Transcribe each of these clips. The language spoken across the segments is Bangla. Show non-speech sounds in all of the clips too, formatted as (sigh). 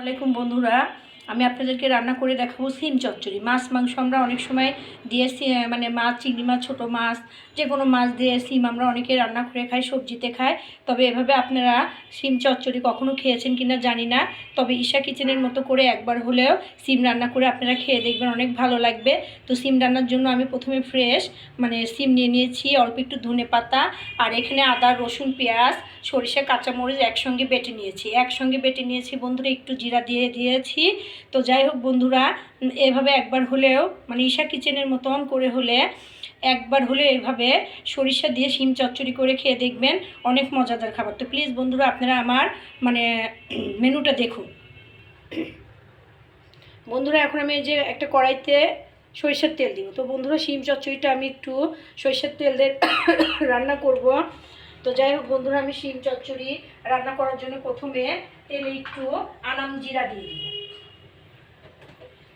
আলাইকুম বন্ধুরা আমি আপনাদেরকে রান্না করে দেখাবো সিম চচ্চড়ি। মাছ, মাংস আমরা অনেক সময় দিয়ে মানে মাছ, চিংড়ি মাছ, ছোটো মাছ যে কোনো মাছ দিয়ে সিম আমরা অনেকে রান্না করে খাই, সবজিতে খাই। তবে এভাবে আপনারা সিম চচ্চড়ি কখনো খেয়েছেন কিনা জানি না। তবে ঈশা কিচেনের মতো করে একবার হলেও সিম রান্না করে আপনারা খেয়ে দেখবেন, অনেক ভালো লাগবে। তো সিম রান্নার জন্য আমি প্রথমে ফ্রেশ মানে সিম নিয়ে নিয়েছি, অল্প একটু ধনে পাতা, আর এখানে আদা, রসুন, পেঁয়াজ, সরিষা, কাঁচামরিচ একসঙ্গে বেটে নিয়েছি। একসঙ্গে বেটে নিয়েছি বন্ধুরা, একটু জিরা দিয়ে দিয়েছি। তো যাই হোক বন্ধুরা, এভাবে একবার হলেও মানে ঈশা কিচেনের মতন করে হলে, একবার হলে এভাবে সরিষা দিয়ে শিম চচ্চড়ি করে খেয়ে দেখবেন অনেক মজাদার খাবার। তো প্লিজ বন্ধুরা, আপনারা আমার মানে মেনুটা দেখুন। বন্ধুরা, এখন আমি যে একটা কড়াইতে সরিষার তেল দিব। তো বন্ধুরা, শিম চচ্চড়িটা আমি একটু সরিষার তেল দিয়ে রান্না করব। তো যাই হোক বন্ধুরা, আমি শিম চচ্চড়ি রান্না করার জন্য প্রথমে তেলে একটু আনাম জিরা দিয়ে দিব।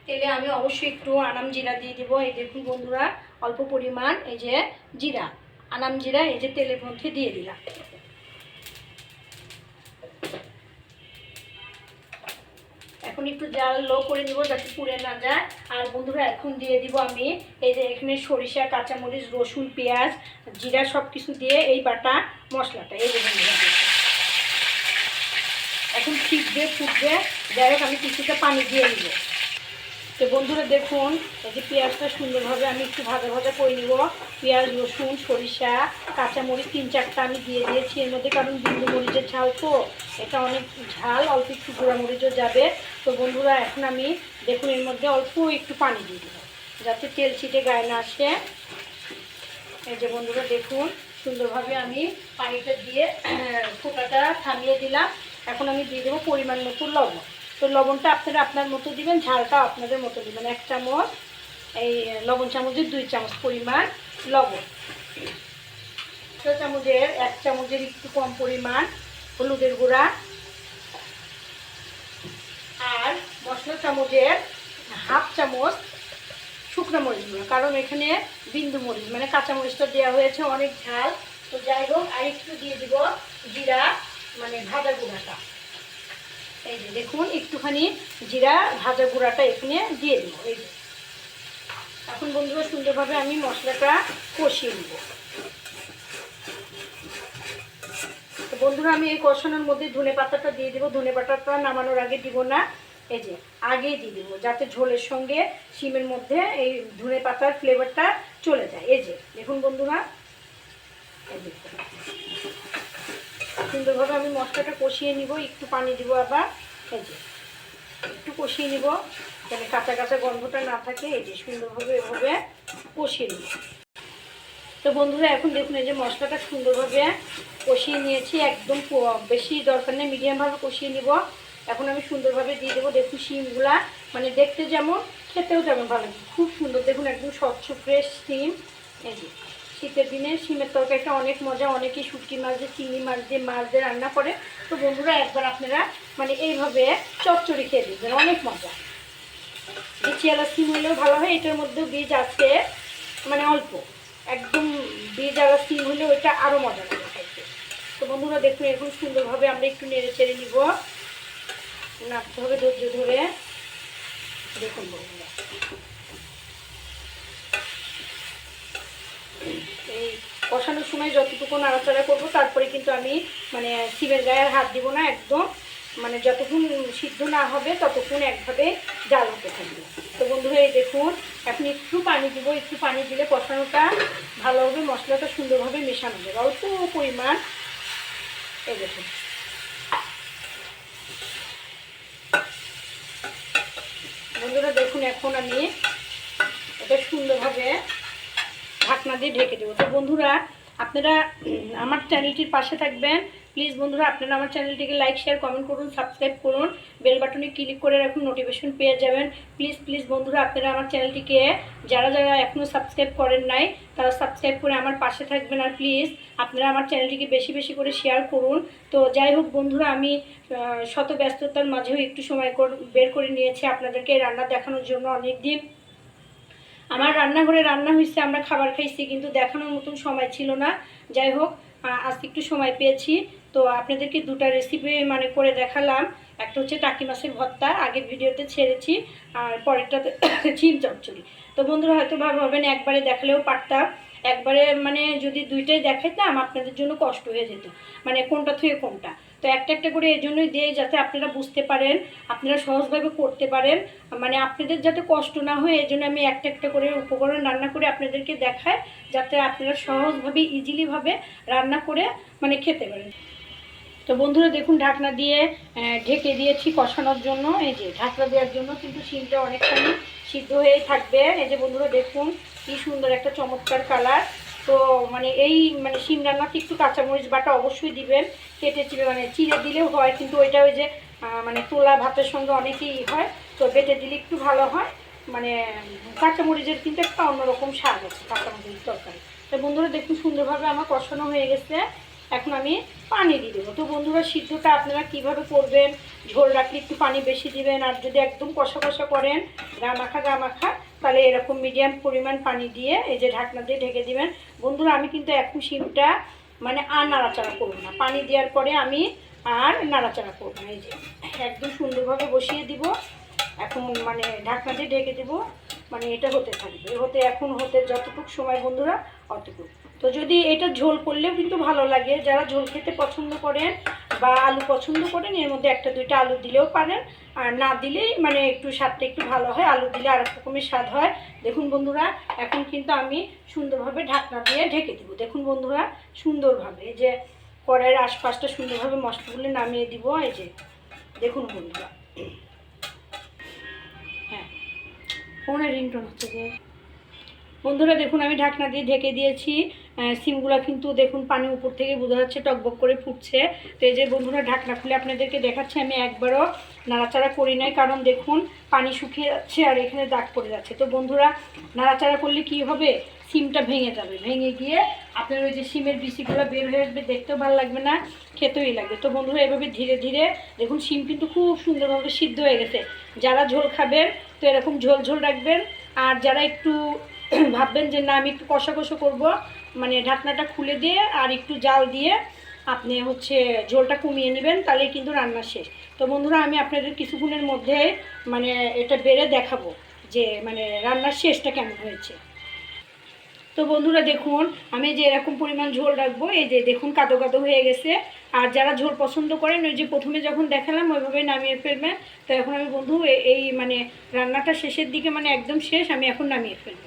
তেলে আমি অবশ্যই একটু আনাম জিরা দিয়ে দিব। এই দেখুন বন্ধুরা, অল্প পরিমাণ এই যে জিরা, আনাম জিরা এই যে তেলের মধ্যে দিয়ে দিলাম। এখন একটু জাল লো করে নিব যাতে পুড়ে না যায়। আর বন্ধুরা, এখন দিয়ে দিব আমি এই যে এখানে সরিষা, কাঁচামরিচ, রসুন, পেঁয়াজ, জিরা সব কিছু দিয়ে এই বাটা মশলাটা। এই দেখুন। এখন ফিটবে ফুটবে। যাই হোক, আমি কিছুটা পানি দিয়ে নিব। তো বন্ধুরা দেখুন যে পেঁয়াজটা সুন্দরভাবে আমি একটু ভাজা ভাজা করে নিব। পেঁয়াজ, রসুন, সরিষা, কাঁচামরিচ তিন চারটা আমি দিয়ে দিয়েছি। এর মধ্যে কারণ বিন্দু মরিচের ঝাল তো, এটা অনেক ঝাল, অল্প একটু গুঁড়া মরিচও যাবে। তো বন্ধুরা এখন আমি দেখুন এর মধ্যে অল্প একটু পানি দিয়ে দেবো, যাতে তেল ছিটে গায়ে না আসে। এই যে বন্ধুরা দেখুন, সুন্দরভাবে আমি পানিটা দিয়ে ফোটাটা থামিয়ে দিলাম। এখন আমি দিয়ে দেবো পরিমাণ মতো লবণ। তো লবণটা আপনারা আপনার মতো দিবেন ঝালটা আপনাদের মতো দিবেন। এক চামচ, এই লবণ চামচের দুই চামচ পরিমাণ লবণ। ছোটো চামচের, এক চামচের একটু কম পরিমাণ হলুদের গুঁড়া। আর মশলা চামচের হাফ চামচ শুকনো মরিচ গুঁড়ো, কারণ এখানে বিন্দু মরিচ মানে কাঁচা মরিচটা দেওয়া হয়েছে অনেক ঝাল। তো যাই হোক, আর একটু দিয়ে দিব জিরা মানে ভাজা গুঁড়াটা। এই যে দেখুন, একটুখানি জিরা, ভাজা গুঁড়াটা এখানে দিয়ে দিব। এই যে। এখন বন্ধুরা সুন্দরভাবে আমি মশলাটা কষিয়ে নিব। বন্ধুরা, আমি এই কষানোর মধ্যে ধনে পাতাটা দিয়ে দিব। ধনে পাতাটা নামানোর আগে দিব না। এই যে, আগেই দিয়ে দিব, যাতে ঝোলের সঙ্গে শিমের মধ্যে এই ধনে পাতার ফ্লেভারটা চলে যায়। এই যে, দেখুন বন্ধুরা। এই সুন্দরভাবে আমি মশলাটা কষিয়ে নিব, একটু পানি দিব আবার। এই যে, একটু কষিয়ে নিব, যাতে কাঁচা কাঁচা গন্ধটা না থাকে, এই যে সুন্দরভাবে এভাবে কষিয়ে নিব। তো বন্ধুরা, এখন দেখুন এই যে মশলাটা সুন্দরভাবে কষিয়ে নিয়েছি, একদম বেশি দরকার নেই, মিডিয়ামভাবে কষিয়ে নিব। এখন আমি সুন্দরভাবে দিয়ে দেবো, দেখুন শিমগুলা মানে দেখতে যেমন, খেতেও যেমন ভালো খুব সুন্দর, দেখুন একদম স্বচ্ছ ফ্রেশ শিম। এই যে শীতের দিনে শিমের তরকারিটা অনেক মজা অনেকেই শুটকি মাছ দিয়ে, চিংড়ি মাছ দিয়ে মাছ দিয়ে রান্না করে। তো বন্ধুরা, একবার আপনারা মানে এইভাবে চচ্চড়ি খেয়ে দিবেন অনেক মজা। বিচিয়ালা সিম হলেও ভালো হয়? এটার মধ্যেও বীজ আছে মানে অল্প। একদম বীজ আলা সিম হলে ওইটা আরও মজা লাগে তো বন্ধুরা, দেখুন এরকম সুন্দরভাবে আমরা একটু নেড়ে চেড়ে নিব। নাড়তে হবে, ধৈর্য ধরে। দেখুন বন্ধুরা। এই কষানোর সময় যতটুকু নাড়াচাড়া করব, তারপরে কিন্তু আমি মানে সিমের গায়ে হাত দিব না একদম। মানে যতক্ষণ সিদ্ধ না হবে, ততক্ষণ একভাবে জাল হতে থাকবে। তো বন্ধুরা এই দেখুন, এখন একটু পানি দিব, একটু পানি দিলে কষানোটা ভালো হবে, মশলাটা সুন্দরভাবে মেশানো যাবে। অল্প পরিমাণ, এই দেখুন। বন্ধুরা, দেখুন, এখন আমি এটা সুন্দরভাবে ঢাকনা দিয়ে ঢেকে দেবো। তো বন্ধুরা, আপনারা আমার চ্যানেলটির পাশে থাকবেন। প্লিজ বন্ধুরা, আপনারা আমার চ্যানেলটিকে লাইক শেয়ার কমেন্ট করুন সাবস্ক্রাইব করুন। বেল বাটনে ক্লিক করে রাখুন নোটিফিকেশন পেয়ে যাবেন। প্লিজ প্লিজ বন্ধুরা, আপনারা আমার চ্যানেলটিকে যারা যারা এখনও সাবস্ক্রাইব করেন নাই, তারা সাবস্ক্রাইব করে আমার পাশে থাকবেন। আর প্লিজ আপনারা আমার চ্যানেলটিকে বেশি বেশি করে শেয়ার করুন। তো যাই হোক বন্ধুরা, আমি শত ব্যস্ততার মাঝেও একটু সময় বের করে নিয়েছি আপনাদেরকে রান্না দেখানোর জন্য অনেক দিন আমার রান্নাঘরে রান্না হয়েছে, আমরা খাবার খাইছি, কিন্তু দেখানোর মতন সময় ছিল না। যাই হোক আজকে একটু সময় পেয়েছি। তো আপনাদেরকে দুটো রেসিপি মানে করে দেখালাম। একটা হচ্ছে টাকি মাছের ভর্তা, আগের ভিডিওতে ছেড়েছি, আর পরেরটাতে চিন (coughs) চচ্চড়ি। তো বন্ধুরা, হয়তো ভাবেন একবারে দেখালেও পারতাম। একবারে মানে যদি দুইটাই দেখাইতাম, আপনাদের জন্য কষ্ট হয়ে যেত। মানে কোনটা থেকে কোনটা। তো একটা একটা করে এই জন্যই দিয়ে যাতে আপনারা বুঝতে পারেন, আপনারা সহজভাবে করতে পারেন। মানে আপনাদের যাতে কষ্ট না হয় এই জন্য আমি একটা একটা করে উপকরণ রান্না করে আপনাদেরকে দেখাই, যাতে আপনারা সহজভাবে, ইজিলিভাবে রান্না করে মানে খেতে পারেন। তো বন্ধুরা দেখুন, ঢাকনা দিয়ে ঢেকে দিয়েছি কষানোর জন্য। এই যে ঢাকনা দেওয়ার জন্য কিন্তু শিমটা অনেকখানি সিদ্ধ হয়েই থাকবে। এই যে বন্ধুরা দেখুন, কি সুন্দর একটা চমৎকার কালার তো মানে এই মানে শিম রান্নাতে একটু কাঁচামরিচ বাটা অবশ্যই দিবেন, কেটে চিড়ে মানে চিড়ে দিলেও হয়, কিন্তু ওইটা ওই যে মানে তোলা ভাতের সঙ্গে অনেকেই হয়, তো বেটে দিলে একটু ভালো হয়। মানে কাঁচামরিচের কিন্তু একটা অন্যরকম স্বাদ আছে কাঁচামরিচ তরকারি। তো বন্ধুরা দেখুন সুন্দরভাবে আমার কষানো হয়ে গেছে, এখন আমি পানি দিয়ে দেবো। তো বন্ধুরা সিদ্ধটা আপনারা কীভাবে করবেন? ঝোল রাখলে একটু পানি বেশি দিবেন, আর যদি একদম কষা কষা করেন গা মাখা গা মাখা তাহলে এরকম মিডিয়াম পরিমাণ পানি দিয়ে এই যে ঢাকনা দিয়ে ঢেকে দিবেন। বন্ধুরা, আমি কিন্তু এখন শিমটা মানে আর নাড়াচাড়া করব না। পানি দেওয়ার পরে আমি আর নাড়াচাড়া করব না। এই যে একদম সুন্দরভাবে বসিয়ে দিব। এখন মানে ঢাকনা দিয়ে ঢেকে দিব। মানে এটা হতে থাকবে। হতে এখন হতে যতটুকু সময় বন্ধুরা, অতটুকু। তো যদি এটা ঝোল করলেও কিন্তু ভালো লাগে। যারা ঝোল খেতে পছন্দ করেন বা আলু পছন্দ করেন, এর মধ্যে একটা দুইটা আলু দিলেও পারেন। আর না দিলেই মানে একটু স্বাদটা একটু ভালো হয়, আলু দিলে আর রকমের স্বাদ হয়। দেখুন বন্ধুরা, এখন কিন্তু আমি সুন্দরভাবে ঢাকনা দিয়ে ঢেকে দেবো। দেখুন বন্ধুরা, সুন্দরভাবে। যে কড়াইয়ের আশপাশটা সুন্দরভাবে মশলাগুলো নামিয়ে দিব। এই যে, দেখুন বন্ধুরা। ফোনের রিংটোন হচ্ছে যে। বন্ধুরা, দেখুন, আমি ঢাকনা দিয়ে ঢেকে দিয়েছি। সিমগুলা কিন্তু, দেখুন, পানি উপর থেকে বোঝা যাচ্ছে টকবক করে ফুটছে। তো এই যে বন্ধুরা, ঢাকনা খুলে আপনাদেরকে দেখাচ্ছি, আমি একবারও নাড়াচাড়া করি নাই, কারণ দেখুন, পানি শুকিয়ে যাচ্ছে আর এখানে দাগ পড়ে যাচ্ছে। তো বন্ধুরা, নাড়াচাড়া করলে কি হবে? সিমটা ভেঙে যাবে। ভেঙে গিয়ে আপনার ওই যে সিমের বিচিগুলো বের হয়ে আসবে, দেখতেও ভালো লাগবে না, খেতেই লাগবে। তো বন্ধুরা, এভাবে ধীরে ধীরে, দেখুন, সিম কিন্তু খুব সুন্দরভাবে সিদ্ধ হয়ে গেছে। যারা ঝোল খাবেন তো এরকম ঝোল ঝোল রাখবেন। আর যারা একটু (clears throat) ভাববেন যে, না, আমি একটু কষা কষা করব মানে ঢাকনাটা খুলে দিয়ে আর একটু জাল দিয়ে আপনি হচ্ছে ঝোলটা কমিয়ে নেবেন, তাহলেই কিন্তু রান্না শেষ। তো বন্ধুরা, আমি আপনাদের কিছুক্ষণের মধ্যে মানে এটা বেড়ে দেখাবো যে মানে রান্নার শেষটা কেমন হয়েছে। তো বন্ধুরা দেখুন, আমি যে এরকম পরিমাণ ঝোল রাখব, এই যে দেখুন কাদো কাদো হয়ে গেছে। আর যারা ঝোল পছন্দ করেন, ওই যে প্রথমে যখন দেখালাম, ওইভাবে নামিয়ে ফেলবেন। তো এখন আমি বন্ধু এই মানে রান্নাটা শেষের দিকে মানে একদম শেষ, আমি এখন নামিয়ে ফেলব।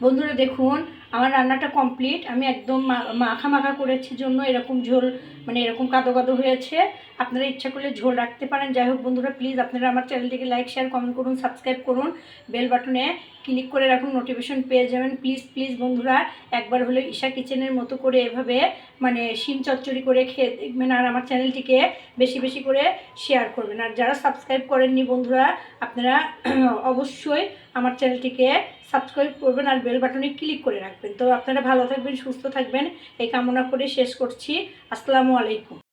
বন্ধুরা দেখুন আমার রান্নাটা কমপ্লিট আমি একদম মাখা মাখা করেছি জন্য এরকম ঝোল মানে এরকম কাদো কাদো হয়েছে। আপনারা ইচ্ছা করলে ঝোল রাখতে পারেন। যাই হোক বন্ধুরা প্লিজ আপনারা আমার চ্যানেলটিকে লাইক শেয়ার কমেন্ট করুন সাবস্ক্রাইব করুন। বেল বাটনে ক্লিক করে রাখুন নোটিফিকেশন পেয়ে যাবেন। প্লিজ প্লিজ বন্ধুরা, একবার হলে ঈশা কিচেনের মতো করে এভাবে মানে শিম চচ্চড়ি করে খেয়ে দেখবেন আর আমার চ্যানেলটিকে বেশি বেশি করে শেয়ার করবেন। আর যারা সাবস্ক্রাইব করেননি বন্ধুরা, আপনারা (clears throat) অবশ্যই আমার চ্যানেলটিকে সাবস্ক্রাইব করবেন আর বেল বাটনে ক্লিক করে রাখবেন। তো আপনারা ভালো থাকবেন, সুস্থ থাকবেন। এই কামনা করে শেষ করছি। আসসালামু আলাইকুম।